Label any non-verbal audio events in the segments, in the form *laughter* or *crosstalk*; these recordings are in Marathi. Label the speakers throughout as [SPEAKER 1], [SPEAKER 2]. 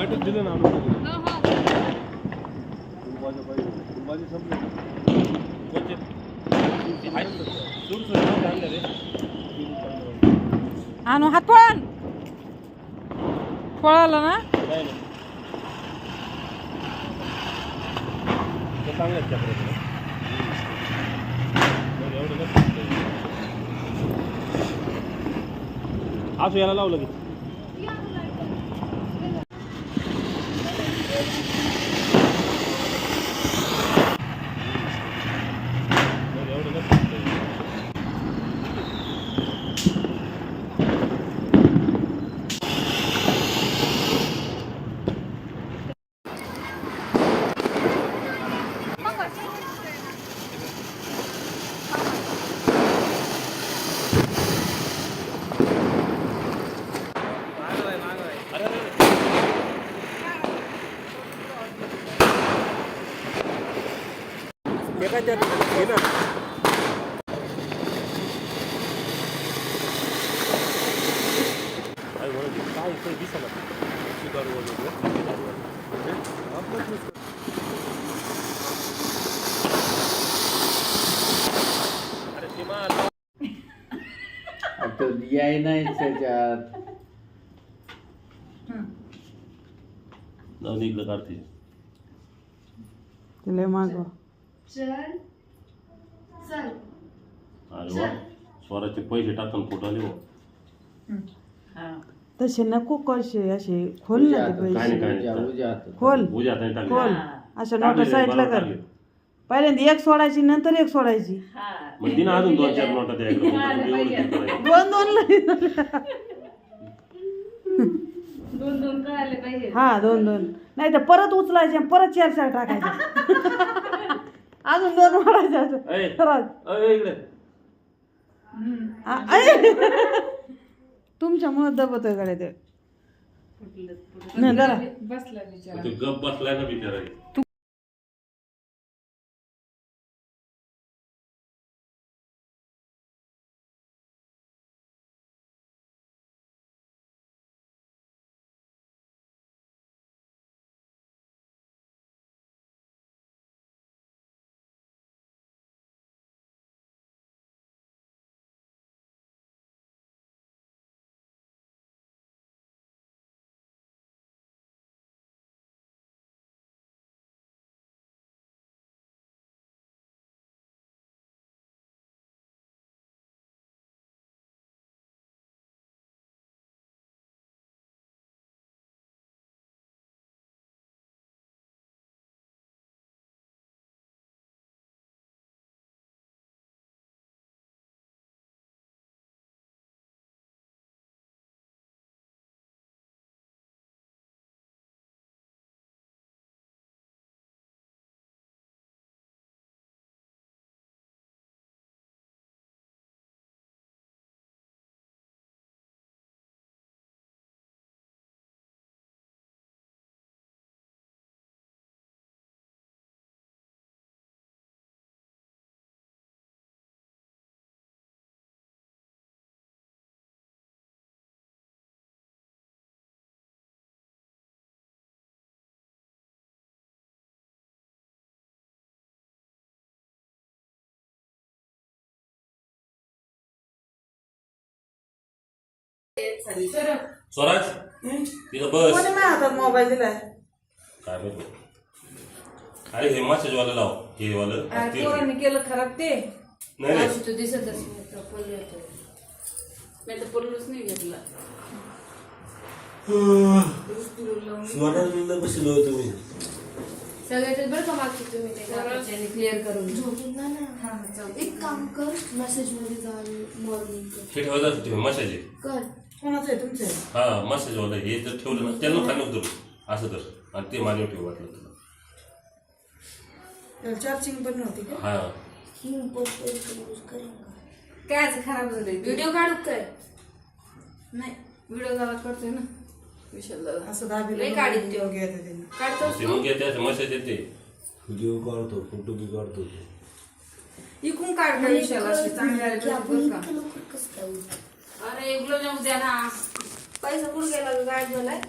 [SPEAKER 1] लाईटच दिलं ना आम्ही.
[SPEAKER 2] हो हो.
[SPEAKER 1] पाहिजे संपली. रे.
[SPEAKER 3] आणू हात पळाल पळाला ना?
[SPEAKER 1] नाही नाही. ते चांगले. असं याला लावलं की एवढं नसतं. अरे अरे काय त्यात काय इथे. दारू वगैरे. अरे ते मला
[SPEAKER 4] आता याय नाही त्याच्यात.
[SPEAKER 1] जाऊ दे इकडं काढते.
[SPEAKER 3] तिला माग.
[SPEAKER 2] चल. चल.
[SPEAKER 1] अरे वा स्वराचे पैसे टाकून फुटाले हो?
[SPEAKER 3] तसे नको कसे असे खोल ना ते
[SPEAKER 1] काय नाही,
[SPEAKER 3] पैसे
[SPEAKER 1] काय नाही.
[SPEAKER 3] खोल.
[SPEAKER 1] उद्या हाताने टाकले
[SPEAKER 3] खोल. अशा नोटा साईडला
[SPEAKER 1] बरोबर
[SPEAKER 3] कर.
[SPEAKER 1] टाकले.
[SPEAKER 3] पहिल्यांदा एक सोडायची नंतर एक सोडायची.
[SPEAKER 1] मग तिनं अजून दोन चार नोटा द्या. *laughs* इकडं. मग एवढं किती करायचं?
[SPEAKER 3] दोन दोन.
[SPEAKER 2] दोन दोन कळाले पाहिजे.
[SPEAKER 3] हा दोन दोन. नाही तर परत उचलायचे आणि परत चार चार टाकायचे. *laughs* अजून दोन वाढायचे असं.
[SPEAKER 1] इकडे.
[SPEAKER 3] आ- ऐ. तुमच्यामुळे दबतोयकडे ते. नाही जरा.
[SPEAKER 2] बसला बिचारा.
[SPEAKER 1] ते गप बसलाय ना बिचारा. स्वराज? तिथं बस.
[SPEAKER 3] कोणी माझ्या हातात मोबाईल दिलाय?
[SPEAKER 1] काय अरे हे मॅसेज वाला लाव. हे वालं. ते-
[SPEAKER 2] पोरांनी केलं खराब ते.
[SPEAKER 1] नाही नाही
[SPEAKER 2] तू दिसतच नाही. तर पल्लू येतोय मी तर पल्लूच नाही घेतला.
[SPEAKER 1] स्वराजला बसलो होतो मी.
[SPEAKER 2] सगळ्याच्याच बरं का मागची तुम्ही ते क्लिअर करून?
[SPEAKER 5] एक काम कर मेसेजमध्ये जा मॉर्निंग
[SPEAKER 1] हे ठेवायचं मॅसेज
[SPEAKER 5] कर.
[SPEAKER 3] कोणाचं आहे तुमचं आहे?
[SPEAKER 1] हा मॅसेज वाला हे जर ठेवलं ना त्यांना खाली उतरू असं तर. आणि ते माझ्यावर ठेव वाटलं तुला
[SPEAKER 3] त्याला चार्जिंग पण नव्हती का?
[SPEAKER 1] हा.
[SPEAKER 5] ही यूज करेंगा
[SPEAKER 2] काय खराब झाले व्हिडिओ काढू काय नाही व्हिडिओ झाला करतोय ना. विशाल दादा.
[SPEAKER 3] असं
[SPEAKER 2] काढीत
[SPEAKER 3] होते.
[SPEAKER 2] काढतोस
[SPEAKER 1] मग येते मॅसेज येते.
[SPEAKER 6] व्हिडिओ काढतो फोटो बी काढतो.
[SPEAKER 2] इकून काढ ना विशाल असे चांगले आले
[SPEAKER 5] की.
[SPEAKER 2] पाहिजे
[SPEAKER 5] आपण
[SPEAKER 2] बरं का
[SPEAKER 5] काय?
[SPEAKER 2] अरे गुलाबजाम द्या ना पैसा कुठं गेला ग? गायब झालाय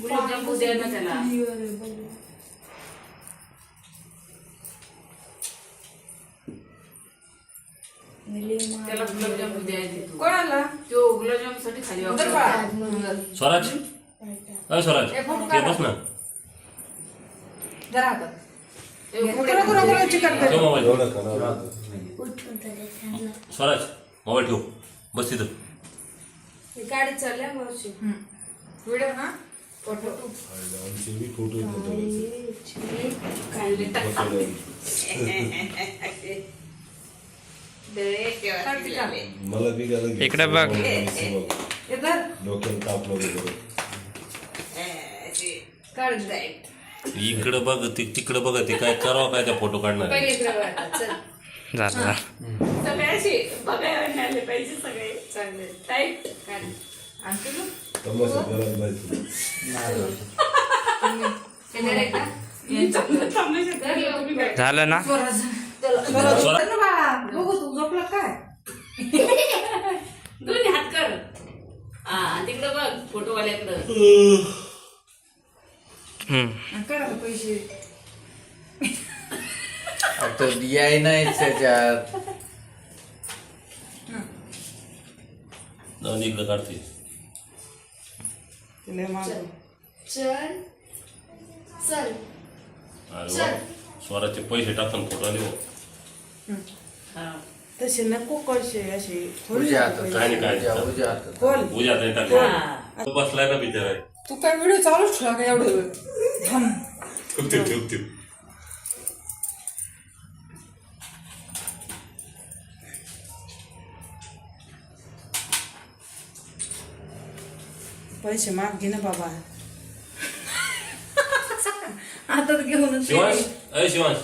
[SPEAKER 7] गुलाबजाम ना त्याला. त्याला देतो
[SPEAKER 2] कोणाला
[SPEAKER 7] तो गुलाबजामसाठी खाली.
[SPEAKER 1] स्वराज अय स्वराज
[SPEAKER 2] ए, फोटो
[SPEAKER 1] ते
[SPEAKER 2] काढा.
[SPEAKER 1] बस ना
[SPEAKER 2] जरा हातात.
[SPEAKER 7] ए,
[SPEAKER 2] कर.
[SPEAKER 1] ठेव मोबाईल
[SPEAKER 5] खाल्लं.
[SPEAKER 1] स्वराज मोबाईल ठेव. बस तिथं
[SPEAKER 2] ही गाडीत चालल्या मावशी. व्हिडिओ हा? फोटो.
[SPEAKER 6] बी फोटो? मला बी गेलं की
[SPEAKER 8] इकडे बघ.
[SPEAKER 6] डोक्याला ताप
[SPEAKER 1] इकडं बघ ति- तिकडं बघ ते काय करावं काय त्या फोटो काढणार
[SPEAKER 8] झालं.
[SPEAKER 7] सगळे असे बघायला आले पाहिजे सगळे.
[SPEAKER 2] चांगले
[SPEAKER 7] टाईट.
[SPEAKER 8] झालं ना.
[SPEAKER 2] बघू. तू झोपला काय? *laughs*
[SPEAKER 7] दोन्ही हात कर. हा तिकडं बघ फोटोवाल्याकडं.
[SPEAKER 2] पैसे.
[SPEAKER 4] आता याय नाही त्याच्यात.
[SPEAKER 1] जाऊन इकडं काढते
[SPEAKER 5] चल. चल.
[SPEAKER 1] अरे वा. स्वराजचे पैसे टाकून फोटो आले हो.
[SPEAKER 7] तसे नको कळशे असे.
[SPEAKER 4] हातात
[SPEAKER 1] काय नाही, काय नाही.
[SPEAKER 4] उज्या हातात.
[SPEAKER 7] खोल
[SPEAKER 1] पूजा नाही टाकले तो बसलाय ना बिचारा?
[SPEAKER 2] तू काय व्हिडिओ चालूच ठेवा का एवढं? वेळ? *laughs* थांब
[SPEAKER 1] ठेवते ठेवते
[SPEAKER 7] पैसे माग घे ना बाबा. *laughs*
[SPEAKER 2] आता घेऊनच
[SPEAKER 1] शिवांश अय शिवांश.